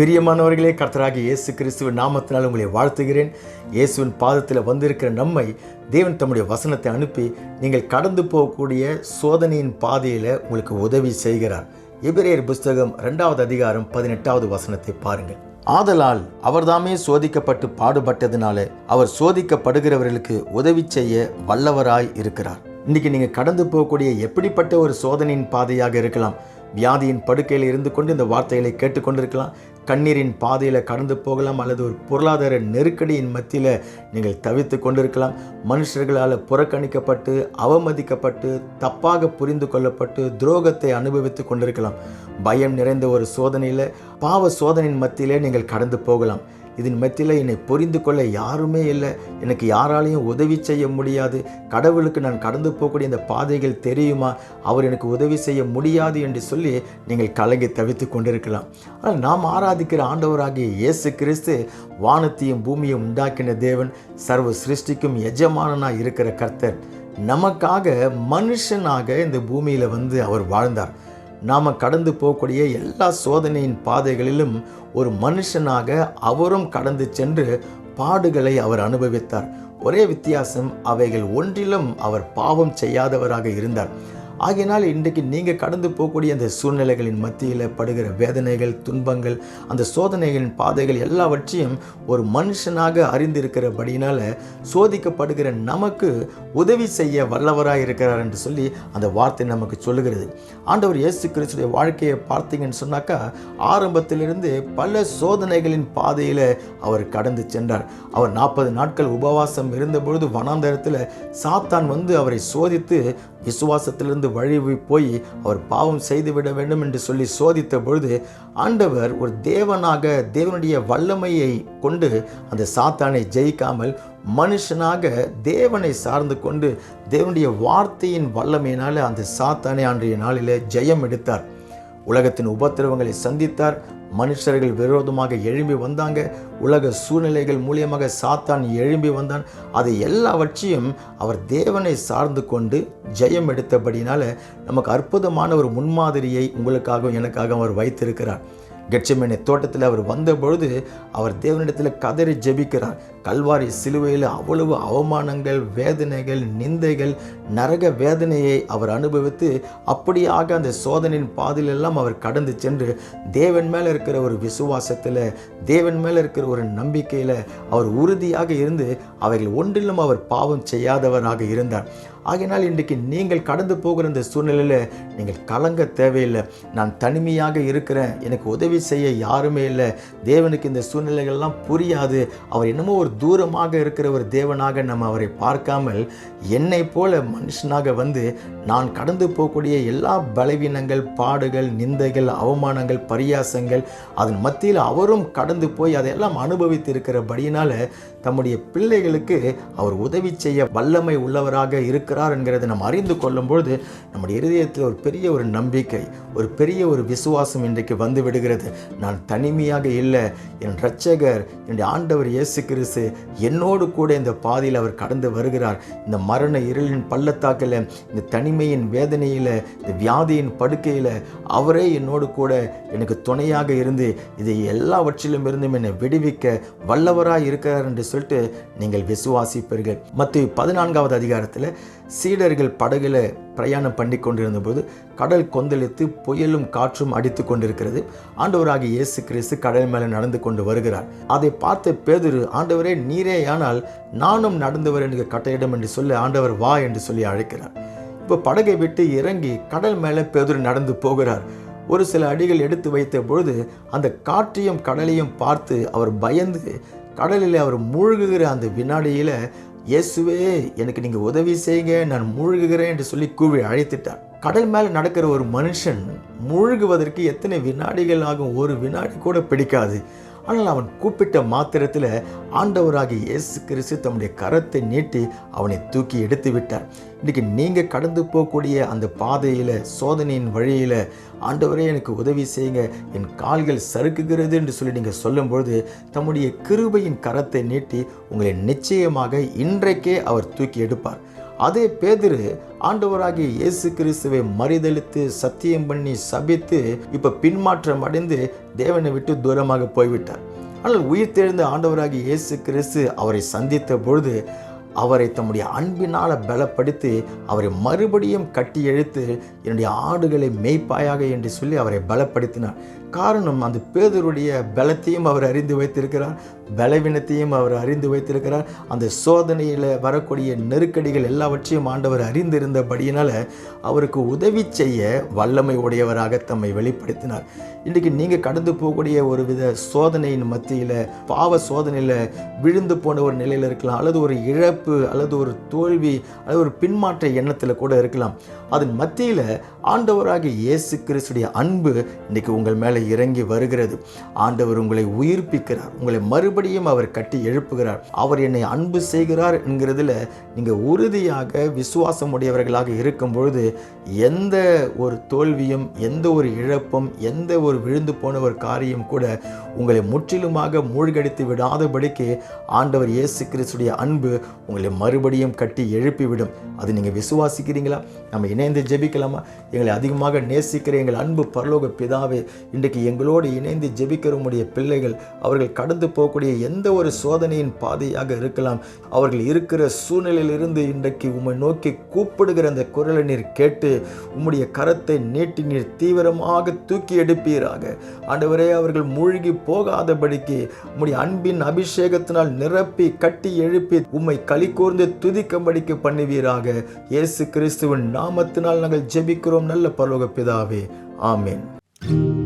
பிரியமானவர்களே கர்த்தராகிய இயேசு கிறிஸ்துவின் நாமத்தினால் உங்களை வாழ்த்துகிறேன். இயேசுவின் பாதத்தில் வந்திருக்கிற நம்மை தேவன் தம்முடைய வசனத்தை அனுப்பி நீங்கள் கடந்து போகக்கூடிய சோதனையின் பாதையில் உங்களுக்கு உதவி செய்கிறார். எபிரேயர் புஸ்தகம் ரெண்டாவது அதிகாரம் பதினெட்டாவது வசனத்தை பாருங்கள். ஆதலால் அவர்தாமே சோதிக்கப்பட்டு பாடுபட்டதினால அவர் சோதிக்கப்படுகிறவர்களுக்கு உதவி செய்ய வல்லவராய் இருக்கிறார். இன்னைக்கு நீங்கள் கடந்து போகக்கூடிய எப்படிப்பட்ட ஒரு சோதனையின் பாதையாக இருக்கலாம். வியாதியின் படுக்கையில் இருந்து கொண்டு இந்த வார்த்தைகளை கேட்டுக்கொண்டிருக்கலாம். கண்ணீரின் பாதையில் கடந்து போகலாம் அல்லது ஒரு பொருளாதார நெருக்கடியின் மத்தியில் நீங்கள் தவித்து கொண்டிருக்கலாம். மனுஷர்களால் புறக்கணிக்கப்பட்டு அவமதிக்கப்பட்டு தப்பாக புரிந்து கொள்ளப்பட்டு துரோகத்தை அனுபவித்து கொண்டிருக்கலாம். பயம் நிறைந்த ஒரு சோதனையில் பாவ சோதனையின் மத்தியிலே நீங்கள் கடந்து போகலாம். இதன் மத்தியில் என்னை புரிந்து கொள்ள யாருமே இல்லை. எனக்கு யாராலையும் உதவி செய்ய முடியாது. கடவுளுக்கு நான் கடந்து போகக்கூடிய இந்த பாதைகள் தெரியுமா? அவர் எனக்கு உதவி செய்ய முடியாது என்று சொல்லி நீங்கள் கலங்கி தவித்து கொண்டிருக்கலாம். ஆனால் நாம் ஆராதிக்கிற ஆண்டவராகிய இயேசு கிறிஸ்து வானத்தையும் பூமியும் உண்டாக்கின தேவன் சர்வ சிருஷ்டிக்கும் எஜமானனாக இருக்கிற கர்த்தர். நமக்காக மனுஷனாக இந்த பூமியில் வந்து அவர் வாழ்ந்தார். நாம் கடந்து போகக்கூடிய எல்லா சோதனையின் பாதைகளிலும் ஒரு மனுஷனாக அவரும் கடந்து சென்று பாடுகளை அவர் அனுபவித்தார். ஒரே வித்தியாசம் அவைகள் ஒன்றிலும் அவர் பாவம் செய்யாதவராக இருந்தார். ஆகையினால் இன்றைக்கு நீங்கள் கடந்து போகக்கூடிய அந்த சூழ்நிலைகளின் மத்தியில் படுகிற வேதனைகள் துன்பங்கள் அந்த சோதனைகளின் பாதைகள் எல்லாவற்றையும் ஒரு மனுஷனாக அறிந்திருக்கிறபடியினால் சோதிக்கப்படுகிற நமக்கு உதவி செய்ய வல்லவராக இருக்கிறார் என்று சொல்லி அந்த வார்த்தை நமக்கு சொல்லுகிறது. ஆண்டவர் இயேசு கிறிஸ்துடைய வாழ்க்கையை பார்த்தீங்கன்னு சொன்னாக்கா ஆரம்பத்திலிருந்து பல சோதனைகளின் பாதையில் அவர் கடந்து சென்றார். அவர் நாற்பது நாட்கள் உபவாசம் இருந்தபொழுது வனாந்தரத்தில் சாத்தான் வந்து அவரை சோதித்து விசுவாசத்திலிருந்து வழிவி போய் அவர் பாவம் செய்துவிட வேண்டும் என்று சொல்லி சோதித்த பொழுது ஆண்டவர் ஒரு தேவனாக தேவனுடைய வல்லமையை கொண்டு அந்த சாத்தானை ஜெயிக்காமல் மனுஷனாக தேவனை சார்ந்து கொண்டு தேவனுடைய வார்த்தையின் வல்லமையினால் அந்த சாத்தானை அன்றைய நாளில் ஜெயம் எடுத்தார். உலகத்தின் உபத்திரவங்களை சந்தித்தார். மனுஷர்கள் விரோதமாக எழும்பி வந்தாங்க. உலக சூழ்நிலைகள் மூலியமாக சாத்தான் எழும்பி வந்தான். அதை எல்லாவற்றையும் அவர் தேவனை சார்ந்து கொண்டு ஜெயம் எடுத்தபடினால நமக்கு அற்புதமான ஒரு முன்மாதிரியை உங்களுக்காகவும் எனக்காகவும் அவர் வைத்திருக்கிறார். கெட்சமேனை தோட்டத்தில் அவர் வந்தபொழுது அவர் தேவனிடத்தில் கதறி ஜெபிக்கிறார். கல்வாரி சிலுவையில் அவ்வளவு அவமானங்கள் வேதனைகள் நிந்தைகள் நரக வேதனையை அவர் அனுபவித்து அப்படியாக அந்த சோதனையின் பாதையிலெல்லாம் அவர் கடந்து சென்று தேவன் மேலே இருக்கிற ஒரு விசுவாசத்தில் தேவன் மேலே இருக்கிற ஒரு நம்பிக்கையில் அவர் உறுதியாக இருந்து அவைகள் ஒன்றிலும் அவர் பாவம் செய்யாதவராக இருந்தார். ஆகையினால் இன்றைக்கு நீங்கள் கடந்து போகிற இந்த சூழ்நிலையில் நீங்கள் கலங்க தேவையில்லை. நான் தனிமையாக இருக்கிறேன். எனக்கு உதவி செய்ய யாருமே இல்லை. தேவனுக்கு இந்த சூழ்நிலைகள்லாம் புரியாது. அவர் என்னமோ ஒரு தூரமாக இருக்கிற ஒரு தேவனாக நம்ம அவரை பார்க்காமல் என்னை போல மனுஷனாக வந்து நான் கடந்து போகக்கூடிய எல்லா பலவீனங்கள் பாடுகள் நிந்தைகள் அவமானங்கள் பரியாசங்கள் அதன் மத்தியில் அவரும் கடந்து போய் அதையெல்லாம் அனுபவித்து இருக்கிறபடியினால தம்முடைய பிள்ளைகளுக்கு அவர் உதவி செய்ய வல்லமை உள்ளவராக இருக்கிறார் என்கிறதை நம்ம அறிந்து கொள்ளும்பொழுது நம்முடைய இருதயத்தில் ஒரு பெரிய ஒரு நம்பிக்கை ஒரு பெரிய ஒரு விசுவாசம் இன்றைக்கு வந்து விடுகிறது. நான் தனிமையாக இல்லை என் இரட்சகர் என்னுடைய ஆண்டவர் இயேசு கிறிஸ்து என்னோடு கூட இந்த பாதையில் அவர் கடந்து வருகிறார். இந்த மரண இருளின் பள்ளத்தாக்கில் இந்த தனிமையின் வேதனையில் இந்த வியாதியின் படுக்கையில் அவரே என்னோடு கூட எனக்கு துணையாக இருந்து இதை எல்லாவற்றிலும் இருந்தும் என்னை விடுவிக்க வல்லவராக இருக்கிறார் என்று சொல்லிட்டு நீங்கள் விசுவாசிப்பீர்கள். மற்ற பதினான்காவது அதிகாரத்தில் சீடர்கள் படகுல பிரயாணம் பண்ணி கொண்டிருந்தபோது கடல் கொந்தளித்து புயலும் காற்றும் அடித்து கொண்டிருக்கிறது. ஆண்டவராகிய இயேசு கிறிஸ்து கடல் மேலே நடந்து கொண்டு வருகிறார். அதை பார்த்த பேதுரு ஆண்டவரே நீரே ஆனால் நானும் நடந்து வர எனக்கு கட்டையிடம் என்று சொல்லி ஆண்டவர் வா என்று சொல்லி அழைக்கிறார். இப்போ படகை விட்டு இறங்கி கடல் மேலே பேதுரு நடந்து போகிறார். ஒரு சில அடிகள் எடுத்து வைத்த பொழுது அந்த காற்றையும் கடலையும் பார்த்து அவர் பயந்து கடலில் அவர் மூழ்குகிற அந்த வினாடியில் இயேசுவே எனக்கு நீங்கள் உதவி செய்யுங்க நான் மூழ்குகிறேன் என்று சொல்லி கூவி அழைத்துட்டார். கடல் மேலே நடக்கிற ஒரு மனுஷன் மூழ்குவதற்கு எத்தனை வினாடிகள் ஆகும்? ஒரு வினாடி கூட பிடிக்காது. ஆனால் அவன் கூப்பிட்ட மாத்திரத்தில் ஆண்டவராகிய இயேசு கிறிஸ்து தம்முடைய கரத்தை நீட்டி அவனை தூக்கி எடுத்து விட்டார் இன்றைக்கி நீங்கள் கடந்து போகக்கூடிய அந்த பாதையில் சோதனையின் வழியில் ஆண்டவரே எனக்கு உதவி செய்யுங்க. என் கால்கள் சறுக்குகிறது என்று சொல்லி நீங்கள் சொல்லும்பொழுது தம்முடைய கிருபையின் கரத்தை நீட்டி உங்களை நிச்சயமாக இன்றைக்கே அவர் தூக்கி எடுப்பார். அதே பேதிரு ஆண்டவராகிய இயேசு கிறிஸ்துவை மறிதளித்து சத்தியம் பண்ணி சபித்து இப்போ பின்மாற்றம் அடைந்து தேவனை விட்டு தூரமாக போய்விட்டார். ஆனால் உயிர் தெழுந்த ஆண்டவராகிய இயேசு கிறிஸ்து அவரை சந்தித்த பொழுது அவரை தம்முடைய அன்பினால் பலப்படுத்தி அவரை மறுபடியும் கட்டி எழுத்து என்னுடைய ஆடுகளை மேய்ப்பாயாக என்று சொல்லி அவரை பலப்படுத்தினார். காரணம் அந்த பேதருடைய பலத்தையும் அவர் அறிந்து வைத்திருக்கிறார் பலவீனத்தையும் அவர் அறிந்து வைத்திருக்கிறார். அந்த சோதனையில் வரக்கூடிய நெருக்கடிகள் எல்லாவற்றையும் ஆண்டவர் அறிந்திருந்தபடியினால் அவருக்கு உதவி செய்ய வல்லமை உடையவராக தம்மை வெளிப்படுத்தினார். இன்றைக்கி நீங்கள் கடந்து போகக்கூடிய ஒரு வித சோதனையின் மத்தியில் பாவ சோதனையில் விழுந்து போன ஒரு நிலையில் இருக்கலாம் அல்லது ஒரு இழப்பு அல்லது ஒரு தோல்வி அல்லது ஒரு பின்மாற்ற எண்ணத்தில் கூட இருக்கலாம். அதன் மத்தியில் ஆண்டவராகிய இயேசு கிறிஸ்துடைய அன்பு இன்றைக்கு உங்கள் மேலே இறங்கி வருகிறது. ஆண்டவர் உங்களை உயிர்ப்பிக்கிறார். உங்களை மறுபடியும் அவர் கட்டி எழுப்புகிறார். அவர் என்னை அன்பு செய்கிறார் என்கிறதுல நீங்கள் உறுதியாக விசுவாசம் உடையவர்களாக இருக்கும் பொழுது எந்த ஒரு தோல்வியும் எந்த ஒரு இழப்பும் எந்த ஒரு விழுந்து போன ஒரு காரியம் கூட உங்களை முற்றிலுமாக மூழ்கடித்து விடாதபடிக்கு ஆண்டவர் இயேசு கிறிஸ்துடைய அன்பு உங்களை மறுபடியும் கட்டி எழுப்பிவிடும். அது நீங்கள் விசுவாசிக்கிறீங்களா? நம்ம இணைந்து ஜெபிக்கலாமா? எங்களை அதிகமாக நேசிக்கிற எங்கள் அன்பு பரலோக பிதாவே இன்றைக்கு எங்களோடு இணைந்து ஜெபிக்கிற பிள்ளைகள் அவர்கள் கடந்து போகக்கூடிய எந்த ஒரு சோதனையின் பாதையாக இருக்கலாம் அவர்கள் இருக்கிற சூழ்நிலையிலிருந்து இன்றைக்கு உம்மை நோக்கி கூப்பிடுகிற அந்த குரலை நீர் கேட்டு உம்முடைய கரத்தை நீட்டி நீர் தீவிரமாக தூக்கி எடுப்பீராக. ஆண்டவரே அவர்கள் மூழ்கி போகாதபடிக்கு உம்முடைய அன்பின் அபிஷேகத்தினால் நிரப்பி கட்டி எழுப்பி உம்மை களி கூர்ந்து துதிக்கும்படிக்கு பண்ணுவீராக. இயேசு கிறிஸ்துவின் நாமத்தினால் நாங்கள் ஜெபிக்கிறோம். நல்ல பரலோக பிதாவே. ஆமேன்.